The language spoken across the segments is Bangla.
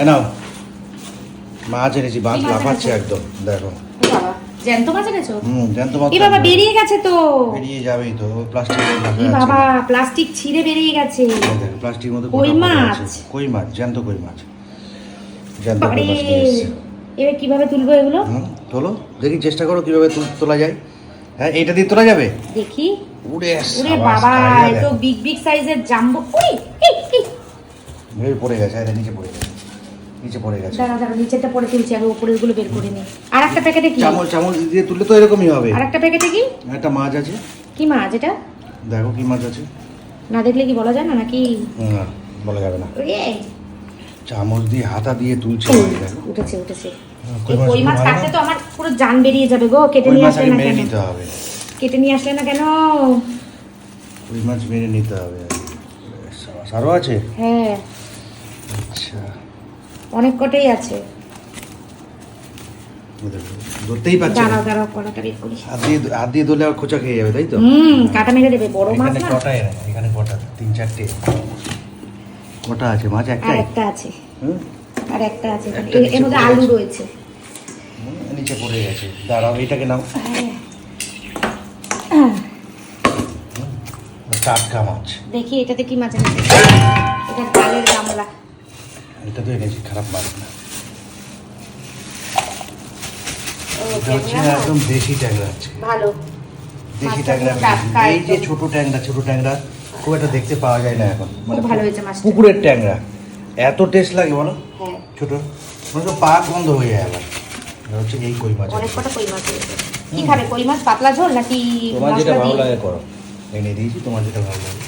এ নাও। মাছ এনেছি কি লাফাচ্ছে একদম দেখো। জ্যান্ত মাছ এনেছো? হুম জ্যান্ত মাছ এ বাবা বেরিয়ে গেছে তো। বেরিয়ে যাবেই তো প্লাস্টিক বাবা প্লাস্টিক ছিঁড়ে বেরিয়ে গেছে। প্লাস্টিক মতো কই মাছ? কই মাছ? জ্যান্ত কই মাছ? জ্যান্ত কই বাড়ি মাছ এবার কীভাবে তুলবো এগুলো? তোলো। দেখি চেষ্টা করো কীভাবে তুল- তোলা যায়। হ্যাঁ এটা দিয়ে তোলা যাবে? দেখি। উড়ে বাবা এ তো বিগ বিগ সাইজের জাম্বো। পড়ে গেছে এটা নিচে পড়ে গেছে। নিচে পড়ে গেছে। দাঁড়া দাঁড়া নিচেরটা পরে তুলছি আগে উপরেরগুলো বের করে নি আর একটা প্যাকেটে কি? চামচ চামচ দিয়ে তুললে তো এরকমই হবে। আর একটা প্যাকেটে কি? একটা মাছ আছে। কি মাছ এটা? দেখো কি মাছ আছে। না দেখলে কি বলা যায় না নাকি? না বলা যাবে না। চামচ দিয়ে হাতা দিয়ে তুলছে উঠেছে উঠেছে। কই মাছ কই মাছ না? তো আমার পুরো জান বেরিয়ে যাবে গো কেটে নিয়ে আসলে না কেন? নিতে হবে। কেটে নিয়ে আসলে না কেন? কই মাছ মেরে নিতে হবে। আরও আছে? হ্যাঁ। আচ্ছা। অনেক কটাই আছে। এই ধরতেই পারছে দাঁড়াও দাঁড়াও কলাটা করি। হাত দিয়ে হাত দিয়ে ধরলে আর খোঁচা খেয়ে যাবে তাই তো? হুম কাটা মেরে দেবে বড় মাছ এখানে না? কটা এখানে কটা তিন চারটে। কটা আছে? মাছ একটাই একটা আছে? আর একটা আছে এর- মধ্যে আলু রয়েছে। নিচে পড়ে গেছে। দাঁড়াও নাও। হ্যাঁ। টাটকা মাছ। দেখি এটাতে কি মাছ আছে? এটা তো এনেছি খারাপ মাছ না। এটা হচ্ছে একদম দেশি ট্যাংরা আছে। ভালো। দেশি ট্যাংরা এই যে ছোট ট্যাংরা ছোট ট্যাংরা খুব একটা দেখতে পাওয়া যায় না এখন। মানে ভালো হয়েছে মাছটা। পুকুরের ট্যাংরা। এত টেস্ট লাগে বলো? হ্যাঁ। ছোট। মানে তো পাক বন্ধ হয়ে যায় আবার। হচ্ছে এই কই মাছ। অনেক কটা কই মাছ কি খাবে? কই মাছ? পাতলা ঝোল নাকি তোমার যেটা ভালো লাগে করো। এনে দিয়েছি তোমার যেটা ভালো লাগে।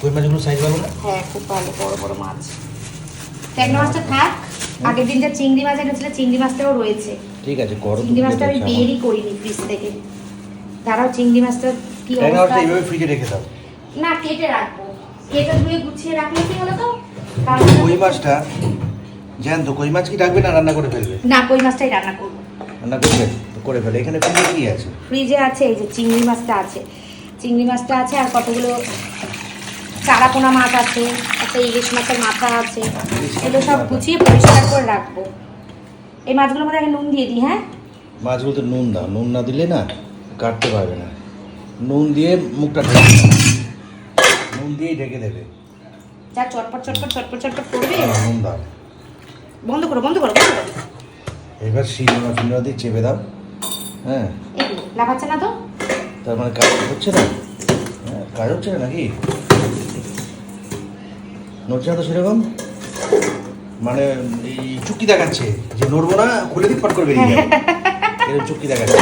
কই মাছগুলো সাইজ ভালো না? হ্যাঁ খুব ভালো বড় বড় মাছ। ট্যাংরা মাছটা থাক। আগের দিন যে চিংড়ি মাছ এনেছিল চিংড়ি মাছটাও রয়েছে। ঠিক আছে করো চিংড়ি মাছটা আমি বেরই করিনি ফ্রিজ থেকে। দাঁড়াও চিংড়ি মাছটা কি অবস্থা? এইভাবে ফ্রিজে রেখে দাও। না কেটে রাখব। কেটে ধুয়ে গুছিয়ে রাখলে কি হলো তো কই মাছটা? জ্যান্ত কই মাছ কি রাখবে না রান্না করে ফেলবে? না কই মাছটাই রান্না করব। রান্না করবে করে ফেলে। এখানে ফ্রিজে কি আছে? ফ্রিজে আছে এই যে চিংড়ি মাছটা আছে। চিংড়ি মাছটা আছে আর কতগুলো চারাপোনা মাছ আছে একটা ইলিশ মাছের মাথা আছে এগুলো সব গুছিয়ে পরিষ্কার করে রাখব। এই মাছগুলোর মধ্যে আগে নুন দিয়ে দিই হ্যাঁ? মাছগুলোতে নুন দাও নুন না দিলে না কাটতে পারবে না। নুন দিয়ে মুখটা ঢেকে। নুন দিয়েই ঢেকে দেবে। যা চটপট চটপট চটপট চটপট করবে? হ্যাঁ, নুন দাও। বন্ধ করো বন্ধ করো এবার সিনেমা ফিনেমা দিয়ে চেপে দাও হ্যাঁ। লাফাচ্ছে না তো? তার মানে কাজ হচ্ছে না? হ্যাঁ কাজ হচ্ছে না নাকি? নড়ছে না তো সেরকম? মানে এই চুক্তি দেখাচ্ছে যে নড়বো না খুলে দিক পাট করে বেরিয়ে যাবে। এরকম চুক্তি দেখাচ্ছে।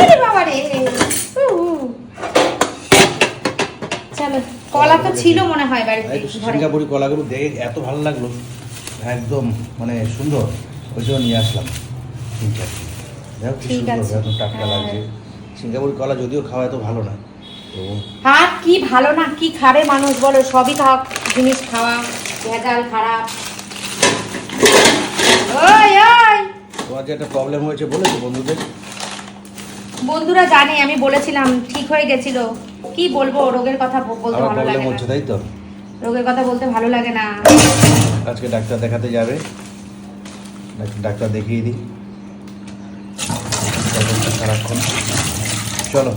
কলা তো ছিল মনে হয় বাড়িতে সিঙ্গাপুরি কলাগুলো দেখে এত ভালো লাগল। একদম মানে সুন্দর। ওই জন্য নিয়ে আসলাম। তিন চারটে দেখো কি ঠিক সুন্দর আছে। একদম টাটকা হ্যাঁ। লাগছে। সিঙ্গাপুরি কলা যদিও খাওয়া এত ভালো না তো আর কি ভালো না কি খাবে মানুষ বলো সবই খাওয়া জিনিস খাওয়া ভেজাল খারাপ। ওই ওই। তোমার যে একটা প্রবলেম হয়েছে বলেছ বন্ধুদের? বন্ধুরা জানে আমি বলেছিলাম ঠিক হয়ে গেছিল। কি বলব রোগের কথা বলতে ভালো লাগে না। তাই তো? রোগের কথা বলতে ভালো লাগে না। আজকে ডাক্তার দেখাতে যাবে। ডাক্তার দেখিয়ে দিই। সারাক্ষণ। চলো।